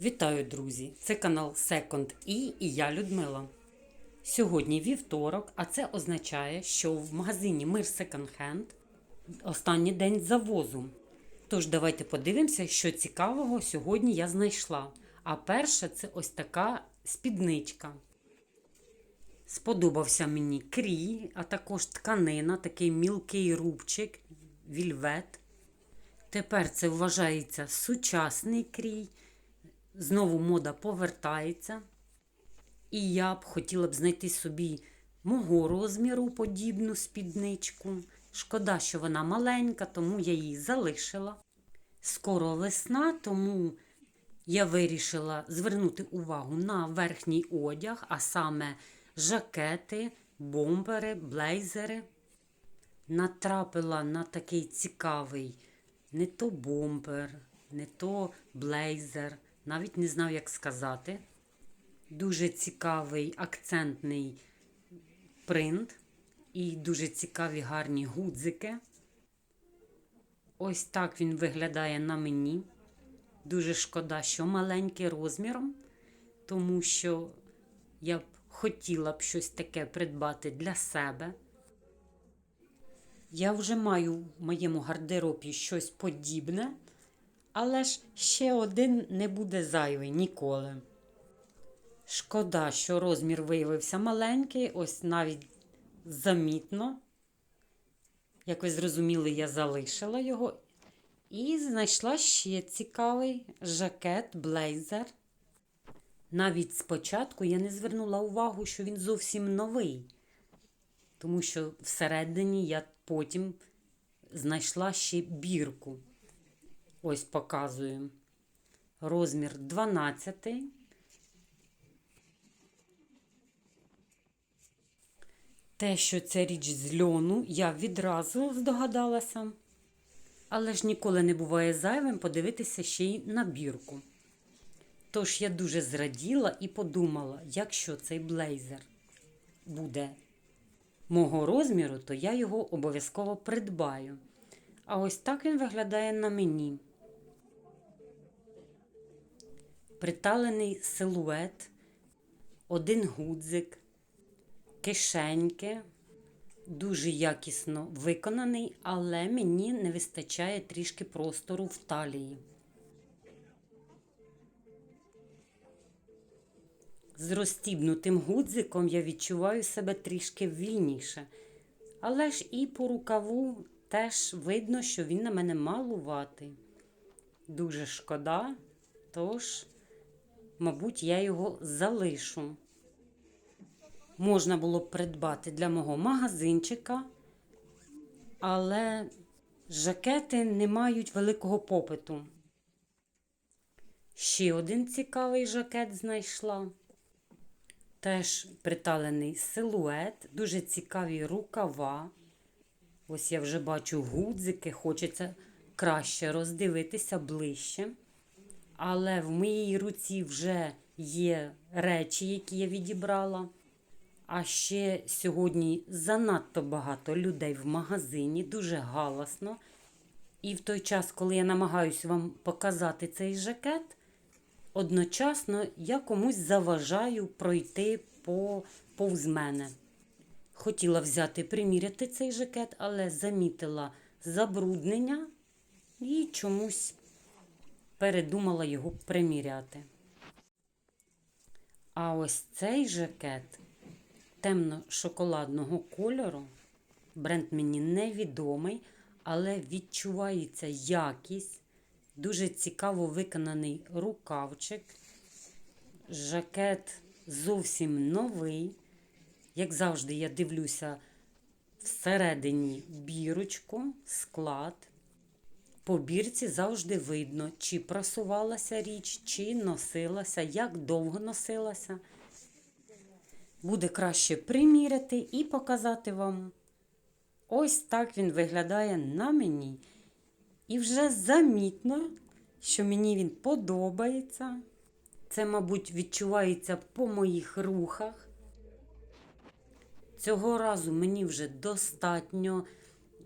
Вітаю, друзі! Це канал Second E і я Людмила. Сьогодні вівторок, а це означає, що в магазині Мир Second Hand останній день завозу. Тож давайте подивимося, що цікавого сьогодні я знайшла. А перше це ось така спідничка. Сподобався мені крій, а також тканина, такий мілкий рубчик, вільвет. Тепер це вважається сучасний крій. Знову мода повертається. І я б хотіла б знайти собі мого розміру подібну спідничку. Шкода, що вона маленька, тому я її залишила. Скоро весна, тому я вирішила звернути увагу на верхній одяг, а саме жакети, бомбери, блейзери. Натрапила на такий цікавий не то бомбер, не то блейзер, навіть не знав, як сказати. Дуже цікавий акцентний принт і дуже цікаві гарні гудзики. Ось так він виглядає на мені. Дуже шкода, що маленький розміром, тому що я б хотіла б щось таке придбати для себе. Я вже маю в моєму гардеробі щось подібне, але ж ще один не буде зайвий ніколи. Шкода, що розмір виявився маленький, ось навіть замітно. Як ви зрозуміли, я залишила його і знайшла ще цікавий жакет, блейзер. Навіть спочатку я не звернула увагу, що він зовсім новий, тому що всередині я потім знайшла ще бірку. Ось показую. Розмір 12. Те, що це річ з льону, я відразу здогадалася. Але ж ніколи не буває зайвим подивитися ще й на бірку. Тож я дуже зраділа і подумала, якщо цей блейзер буде мого розміру, то я його обов'язково придбаю. А ось так він виглядає на мені. Приталений силует, один гудзик, кишеньки. Дуже якісно виконаний, але мені не вистачає трішки простору в талії. З розстібнутим гудзиком я відчуваю себе трішки вільніше. Але ж і по рукаву теж видно, що він на мене малуватий. Дуже шкода, тож, мабуть, я його залишу. Можна було б придбати для мого магазинчика, але жакети не мають великого попиту. Ще один цікавий жакет знайшла. Теж приталений силует, дуже цікаві рукава. Ось я вже бачу гудзики, хочеться краще роздивитися ближче. Але в моїй руці вже є речі, які я відібрала. А ще сьогодні занадто багато людей в магазині, дуже галасно. І в той час, коли я намагаюся вам показати цей жакет, одночасно я комусь заважаю пройти по, повз мене. Хотіла взяти приміряти цей жакет, але замітила забруднення і чомусь передумала його приміряти. А ось цей жакет темно-шоколадного кольору. Бренд мені невідомий, але відчувається якість. Дуже цікаво виконаний рукавчик. Жакет зовсім новий. Як завжди, я дивлюся всередині бірочку, склад. По бірці завжди видно, чи просувалася річ, чи носилася, як довго носилася. Буде краще приміряти і показати вам. Ось так він виглядає на мені. І вже замітно, що мені він подобається. Це, мабуть, відчувається по моїх рухах. Цього разу мені вже достатньо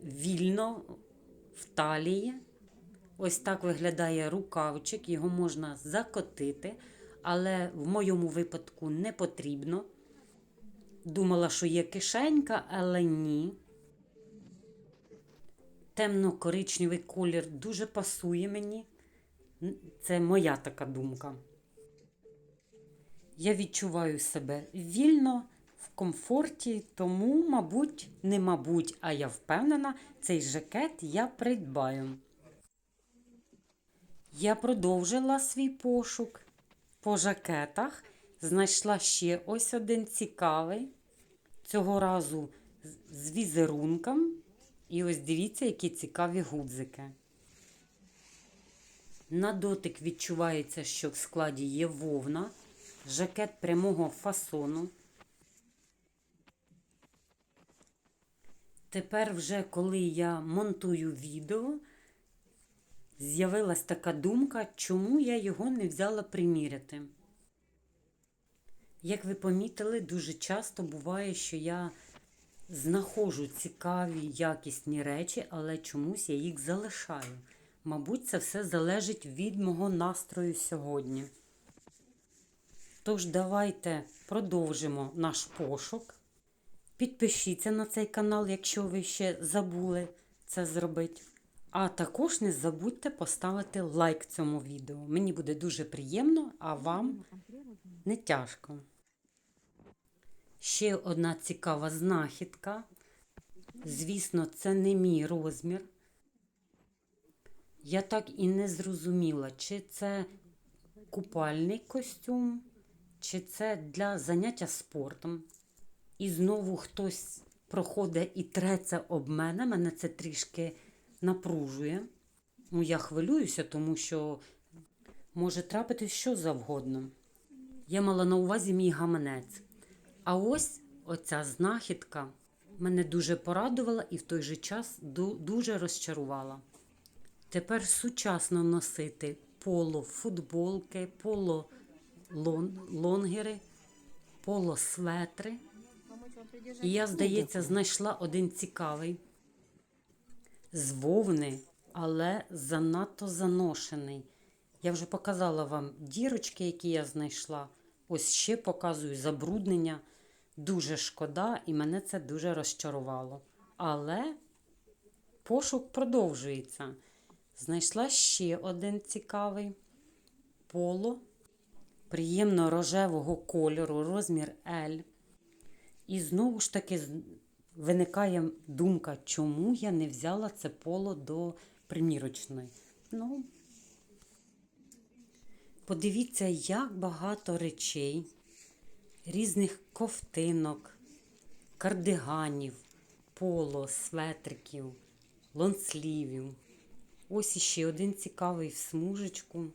вільно в талії. Ось так виглядає рукавчик, його можна закотити, але в моєму випадку не потрібно. Думала, що є кишенька, але ні. Темно-коричневий колір дуже пасує мені. Це моя така думка. Я відчуваю себе вільно, в комфорті, тому, мабуть, не мабуть, а я впевнена, цей жакет я придбаю. Я продовжила свій пошук по жакетах. Знайшла ще ось один цікавий. Цього разу з- візерунком. І ось дивіться, які цікаві гудзики. На дотик відчувається, що в складі є вовна, жакет прямого фасону. Тепер, вже коли я монтую відео, з'явилась така думка, чому я його не взяла приміряти. Як ви помітили, дуже часто буває, що я знаходжу цікаві, якісні речі, але чомусь я їх залишаю. Мабуть, це все залежить від мого настрою сьогодні. Тож, давайте продовжимо наш пошук. Підпишіться на цей канал, якщо ви ще забули це зробити. А також не забудьте поставити лайк цьому відео. Мені буде дуже приємно, а вам не тяжко. Ще одна цікава знахідка. Звісно, це не мій розмір. Я так і не зрозуміла, чи це купальний костюм, чи це для заняття спортом. І знову хтось проходить і треться об мене. Мене це трішки напружує. Ну, я хвилююся, тому що може трапитись що завгодно. Я мала на увазі мій гаманець. А ось оця знахідка мене дуже порадувала і в той же час дуже розчарувала. Тепер сучасно носити поло футболки, поло лонгери, поло светри. І я, здається, знайшла один цікавий з вовни, але занадто заношений. Я вже показала вам дірочки, які я знайшла. Ось ще показую забруднення. Дуже шкода, і мене це дуже розчарувало. Але пошук продовжується. Знайшла ще один цікавий поло приємно рожевого кольору, розмір L. І знову ж таки виникає думка, чому я не взяла це поло до примірочної. Ну, подивіться, як багато речей, різних ковтинок, кардиганів, поло, светриків, лонслівів. Ось іще один цікавий в смужечку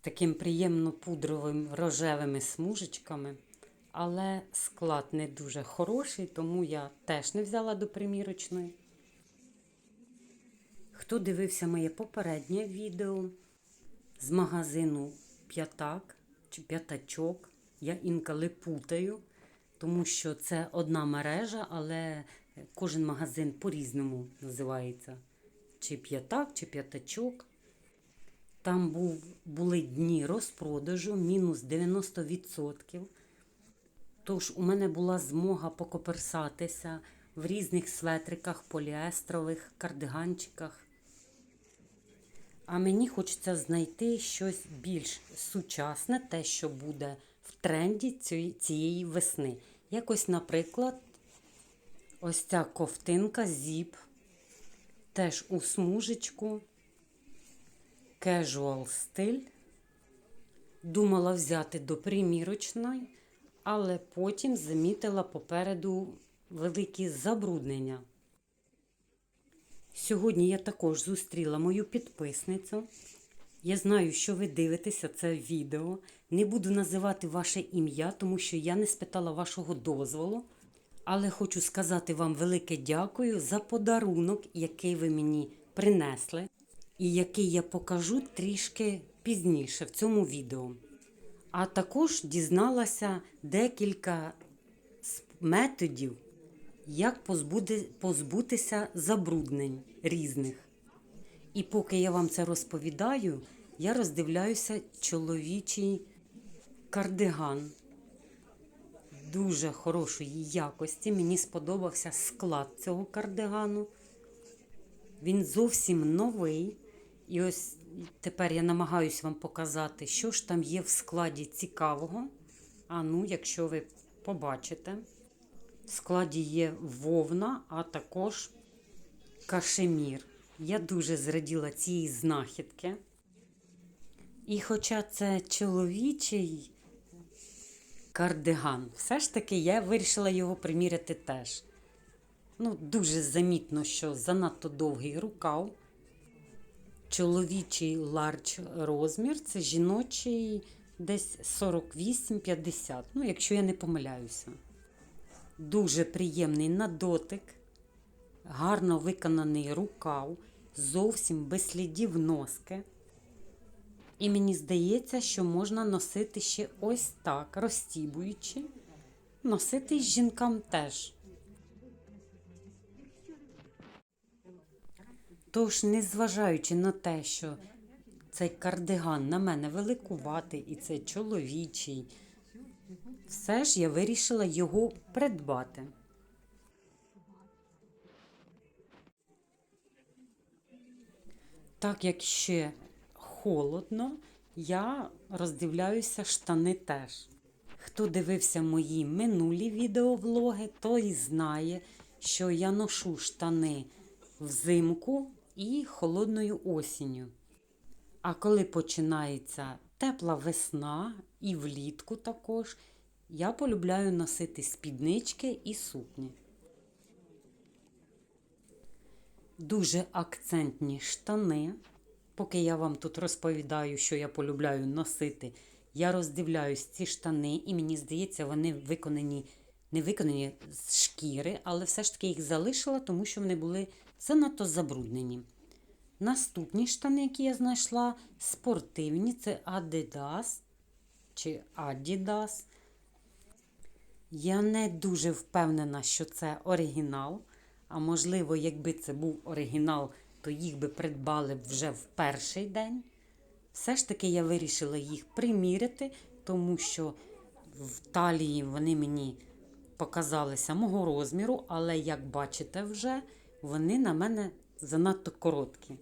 таким приємно пудровим рожевими смужечками. Але склад не дуже хороший, тому я теж не взяла до примірочної. Хто дивився моє попереднє відео з магазину П'ятак чи П'ятачок, я інколи путаю, тому що це одна мережа, але кожен магазин по-різному називається. Чи п'ятак, чи п'ятачок. Там був, були дні розпродажу, мінус 90%. Тож у мене була змога покоперсатися в різних светриках, поліестрових, кардиганчиках. А мені хочеться знайти щось більш сучасне, те, що буде в тренді цієї- весни. Якось, наприклад, ось ця ковтинка зіп, теж у смужечку, casual стиль. Думала взяти до примірочної, але потім замітила попереду великі забруднення. Сьогодні я також зустріла мою підписницю. Я знаю, що ви дивитеся це відео. Не буду називати ваше ім'я, тому що я не спитала вашого дозволу. Але хочу сказати вам велике дякую за подарунок, який ви мені принесли, і який я покажу трішки пізніше в цьому відео. А також дізналася декілька методів, як позбутися забруднень різних. І поки я вам це розповідаю, я роздивляюся чоловічий кардиган дуже хорошої якості. Мені сподобався склад цього кардигану. Він зовсім новий. І ось тепер я намагаюся вам показати, що ж там є в складі цікавого. А ну, якщо ви побачите, в складі є вовна, а також кашемір. Я дуже зраділа цієї знахідки. І хоча це чоловічий кардиган, все ж таки я вирішила його приміряти теж. Ну, дуже замітно, що занадто довгий рукав. Чоловічий ларч розмір, це жіночий десь 48-50, ну, якщо я не помиляюся. Дуже приємний на дотик, гарно виконаний рукав, зовсім без слідів носки. І мені здається, що можна носити ще ось так, розстібуючи. Носити жінкам теж. Тож, незважаючи на те, що цей кардиган на мене великуватий і це чоловічий, все ж я вирішила його придбати. Так як ще холодно, я роздивляюся штани теж. Хто дивився мої минулі відеовлоги, той знає, що я ношу штани взимку і холодною осінню. А коли починається тепла весна і влітку також, я полюбляю носити спіднички і сукні. Дуже акцентні штани. Поки я вам тут розповідаю, що я полюбляю носити, я роздивляюсь ці штани, і мені здається, вони виконані, не виконані з шкіри, але все ж таки їх залишила, тому що вони були занадто забруднені. Наступні штани, які я знайшла, спортивні, це Adidas чи Adidas. Я не дуже впевнена, що це оригінал. А можливо, якби це був оригінал, то їх би придбали вже в перший день. Все ж таки я вирішила їх приміряти, тому що в талії вони мені показалися мого розміру, але, як бачите, вже вони на мене занадто короткі.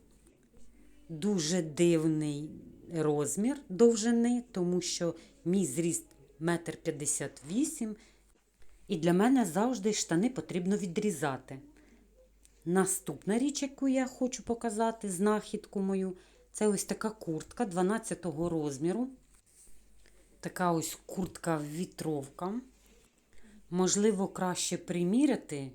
Дуже дивний розмір довжини, тому що мій зріст 1,58 м, і для мене завжди штани потрібно відрізати. Наступна річ, яку я хочу показати, знахідку мою, це ось така куртка 12 розміру. Така ось куртка вітровка. Можливо, краще приміряти,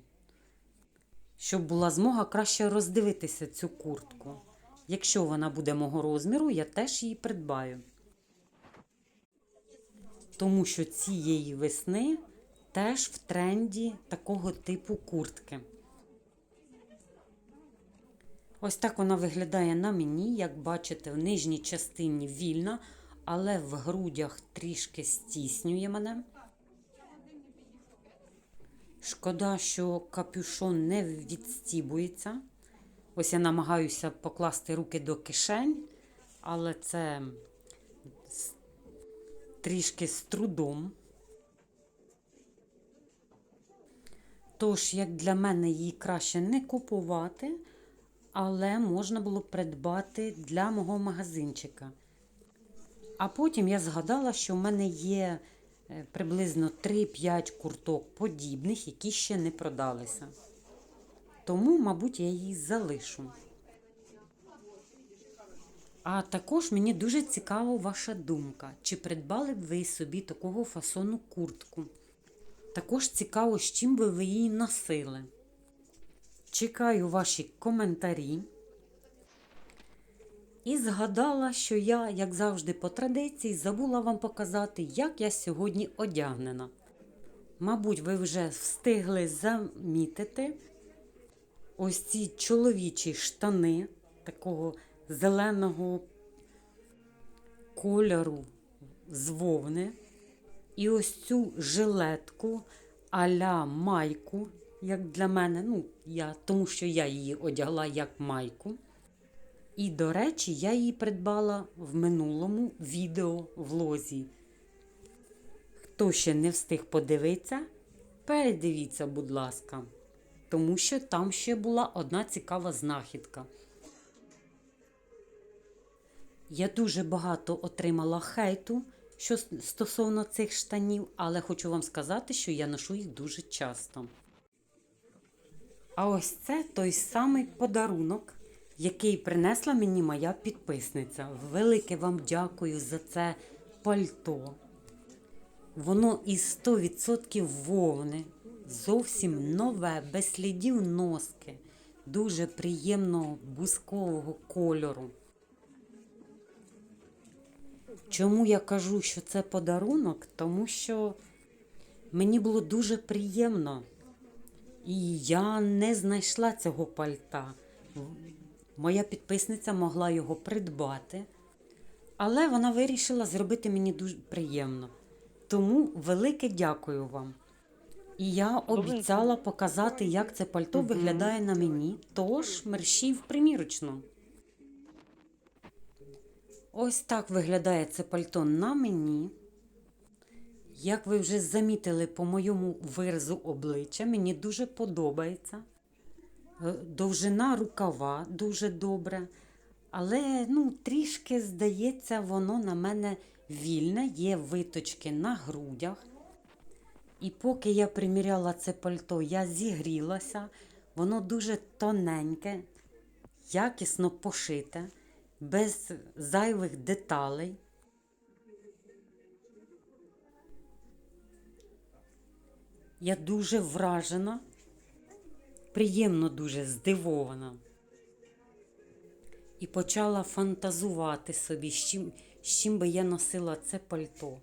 щоб була змога краще роздивитися цю куртку. Якщо вона буде мого розміру, я теж її придбаю. Тому що цієї весни теж в тренді такого типу куртки. Ось так вона виглядає на мені, як бачите, в нижній частині вільна, але в грудях трішки стіснює мене. Шкода, що капюшон не відстібується. Ось я намагаюся покласти руки до кишень, але це трішки з трудом. Тож, як для мене її краще не купувати, але можна було придбати для мого магазинчика. А потім я згадала, що в мене є приблизно 3-5 курток подібних, які ще не продалися. Тому, мабуть, я її залишу. А також мені дуже цікава ваша думка, чи придбали б ви собі такого фасону куртку. Також цікаво, з чим би ви її носили. Чекаю ваші коментарі. І згадала, що я, як завжди, по традиції, забула вам показати, як я сьогодні одягнена. Мабуть, ви вже встигли замітити ось ці чоловічі штани такого зеленого кольору з вовни. І ось цю жилетку а-ля майку, як для мене, ну, я, тому що я її одягла як майку. І, до речі, я її придбала в минулому відео влозі. Хто ще не встиг подивитися, передивіться, будь ласка, тому що там ще була одна цікава знахідка. Я дуже багато отримала хейту що стосовно цих штанів, але хочу вам сказати, що я ношу їх дуже часто. А ось це той самий подарунок, який принесла мені моя підписниця. Велике вам дякую за це пальто. Воно із 100% вовни, зовсім нове, без слідів носки, дуже приємного бускового кольору. Чому я кажу, що це подарунок? Тому що мені було дуже приємно. І я не знайшла цього пальта. Моя підписниця могла його придбати, але вона вирішила зробити мені дуже приємно. Тому велике дякую вам. І я обіцяла показати, як це пальто виглядає на мені, тож мерщій в примірочну. Ось так виглядає це пальто на мені. Як ви вже замітили по моєму виразу обличчя, мені дуже подобається. Е, Довжина рукава дуже добре. Але ну, трішки, здається, воно на мене вільне, є виточки на грудях. І поки я приміряла це пальто, я зігрілася. Воно дуже тоненьке, якісно пошите, без зайвих деталей. Я дуже вражена, приємно дуже здивована. І почала фантазувати собі, з чим, з чим би я носила це пальто.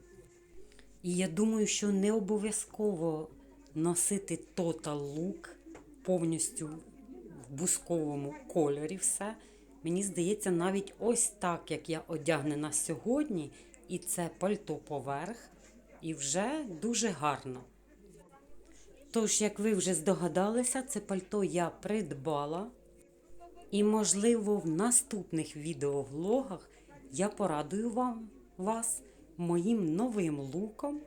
І я думаю, що не обов'язково носити Total Look повністю в бусковому кольорі все. Мені здається, навіть ось так, як я одягнена сьогодні, і це пальто поверх, і вже дуже гарно. Тож, як ви вже здогадалися, це пальто я придбала. І, можливо, в наступних відеовлогах я порадую вам вас моїм новим луком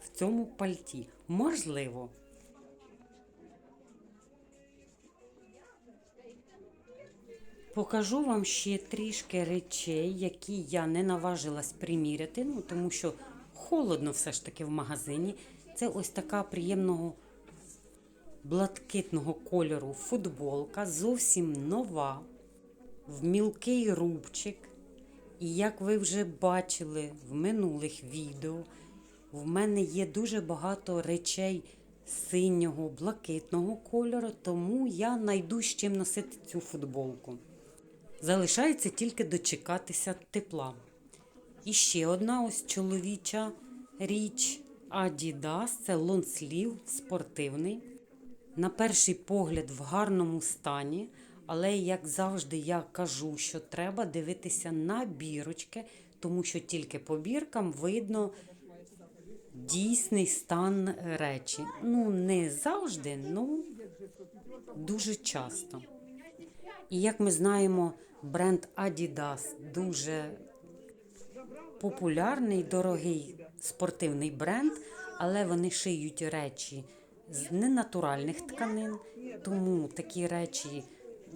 в цьому пальті. Можливо. Покажу вам ще трішки речей, які я не наважилась приміряти, ну тому що холодно все ж таки в магазині. Це ось така приємного блакитного кольору футболка, зовсім нова, в мілкий рубчик. І як ви вже бачили в минулих відео, в мене є дуже багато речей синього, блакитного кольору, тому я найду з чим носити цю футболку. Залишається тільки дочекатися тепла. І ще одна ось чоловіча річ Adidas, це лонслів спортивний. На перший погляд в гарному стані, але, як завжди, я кажу, що треба дивитися на бірочки, тому що тільки по біркам видно дійсний стан речі. Ну, не завжди, ну дуже часто. І як ми знаємо, бренд Adidas дуже популярний, дорогий спортивний бренд, але вони шиють речі з ненатуральних тканин, тому такі речі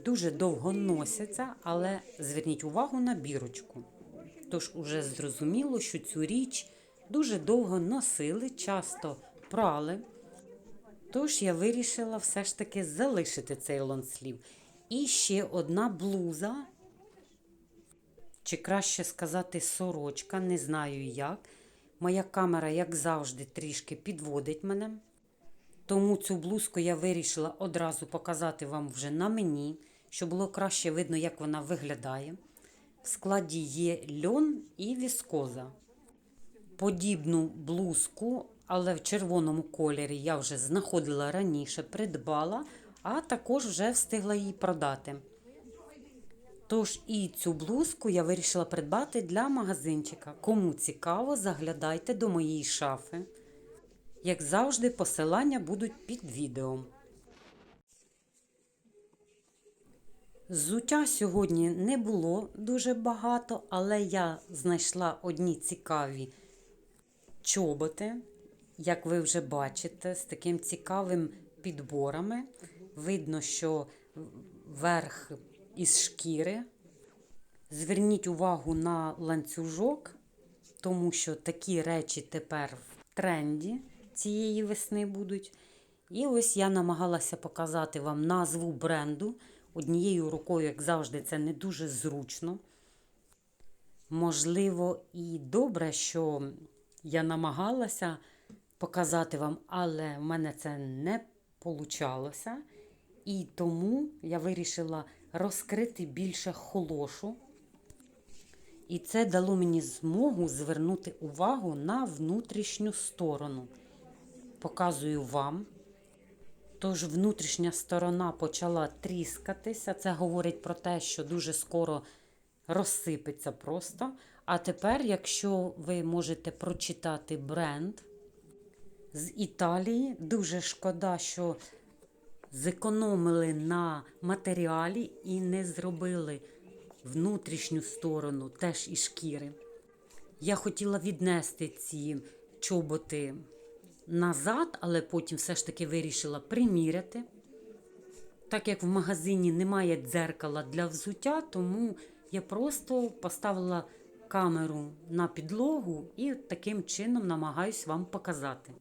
дуже довго носяться, але зверніть увагу на бірочку. Тож уже зрозуміло, що цю річ дуже довго носили, часто прали. Тож я вирішила все ж таки залишити цей лонслів. І ще одна блуза, чи краще сказати, сорочка, не знаю як. Моя камера, як завжди, трішки підводить мене. Тому цю блузку я вирішила одразу показати вам вже на мені, щоб було краще видно, як вона виглядає. В складі є льон і віскоза. Подібну блузку, але в червоному кольорі я вже знаходила раніше, придбала, а також вже встигла її продати. Тож і цю блузку я вирішила придбати для магазинчика. Кому цікаво, заглядайте до моєї шафи. Як завжди, посилання будуть під відео. Зуття сьогодні не було дуже багато, але я знайшла одні цікаві чоботи, як ви вже бачите, з таким цікавим підборами. Видно, що верх із шкіри. Зверніть увагу на ланцюжок, тому що такі речі тепер в тренді цієї весни будуть. І ось я намагалася показати вам назву бренду. Однією рукою, як завжди, це не дуже зручно. Можливо, і добре, що я намагалася показати вам, але в мене це не вийшло. І тому я вирішила розкрити більше холошу. І це дало мені змогу звернути увагу на внутрішню сторону. Показую вам. Тож внутрішня сторона почала тріскатися. Це говорить про те, що дуже скоро розсипеться просто. А тепер, якщо ви можете прочитати бренд з Італії, дуже шкода, що зекономили на матеріалі і не зробили внутрішню сторону теж і шкіри. Я хотіла віднести ці чоботи назад, але потім все ж таки вирішила приміряти. Так як в магазині немає дзеркала для взуття, тому я просто поставила камеру на підлогу і таким чином намагаюсь вам показати.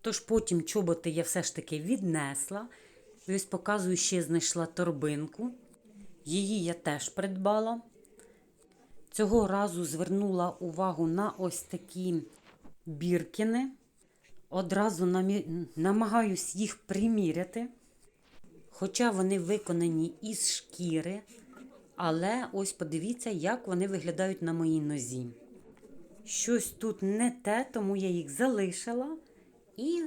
Тож потім чоботи я все ж таки віднесла. І ось показую, ще знайшла торбинку. Її я теж придбала. Цього разу звернула увагу на ось такі біркіни. Одразу намі... намагаюсь їх приміряти. Хоча вони виконані із шкіри. Але ось подивіться, як вони виглядають на моїй нозі. Щось тут не те, тому я їх залишила. І,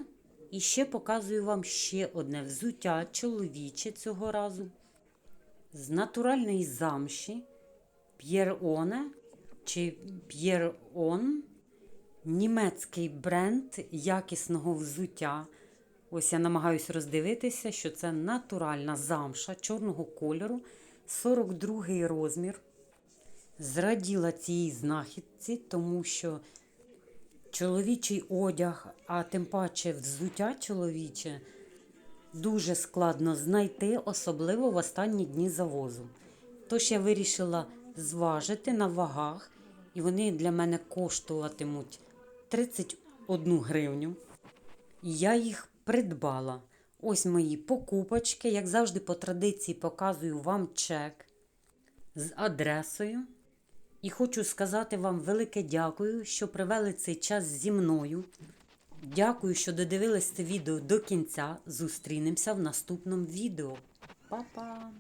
і ще показую вам ще одне взуття чоловіче цього разу. З натуральної замші П'єр-Оне чи П'єр-Он. Німецький бренд якісного взуття. Ось я намагаюся роздивитися, що це натуральна замша чорного кольору, 42 розмір. Зраділа цій знахідці, тому що чоловічий одяг, а тим паче взуття чоловіче, дуже складно знайти, особливо в останні дні завозу. Тож я вирішила зважити на вагах, і вони для мене коштуватимуть 31 гривню. Я їх придбала. Ось мої покупочки. Як завжди, по традиції показую вам чек з адресою. І хочу сказати вам велике дякую, що провели цей час зі мною. Дякую, що додивились це відео до кінця. Зустрінемося в наступному відео. Па-па!